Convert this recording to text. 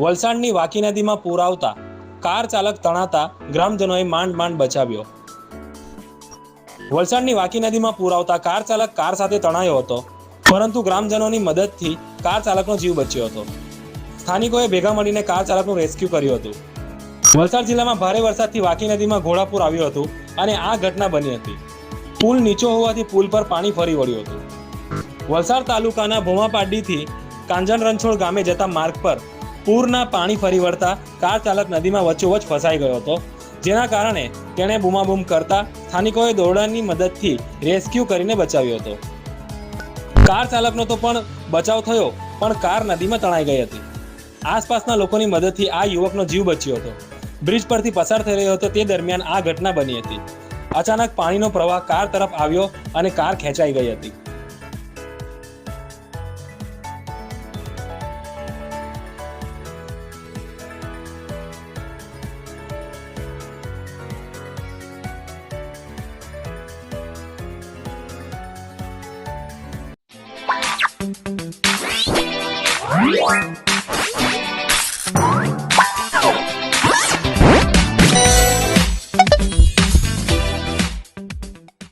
વલસાડની વાકી નદીમાં પૂર આવતા કાર ચાલક તણાતા ગ્રામજનોએ માંડ માંડ બચાવ્યો. વલસાડની વાકી નદીમાં પૂર આવતા કાર ચાલક કાર સાથે તણાયો હતો, પરંતુ ગ્રામજનોની મદદથી કાર ચાલકનો જીવ બચ્યો હતો. સ્થાનિકોએ ભેગા મળીને કાર ચાલકનું રેસ્ક્યુ કર્યું હતું. વલસાડ જિલ્લામાં ભારે વરસાદથી વાકી નદીમાં ઘોડાપૂર આવ્યું હતું અને આ ઘટના બની હતી. પુલ નીચો હોવાથી પુલ પર પાણી ફરી વળ્યું હતું. વલસાડ તાલુકાના ભોમાપાડીથી કાંજણ રણછોડ ગામે જતા માર્ગ પર પૂરના પાણી ફરી વળતા કાર ચાલક નદીમાં વચ્ચોવચ ફસાઈ ગયો હતો. જેના કારણે તેણે બૂમાબૂમ કરતા સ્થાનિકોએ દોરડાની મદદથી રેસ્ક્યુ કરીને બચાવ્યો હતો. કાર ચાલકનો તો પણ બચાવ થયો, પણ કાર નદીમાં તણાઈ ગઈ હતી. આસપાસના લોકોની મદદથી આ યુવકનો જીવ બચ્યો હતો. બ્રિજ પરથી પસાર થઈ રહ્યો હતો, તે દરમિયાન આ ઘટના બની હતી. અચાનક પાણીનો પ્રવાહ કાર તરફ આવ્યો અને કાર ખેંચાઈ ગઈ હતી. Wow.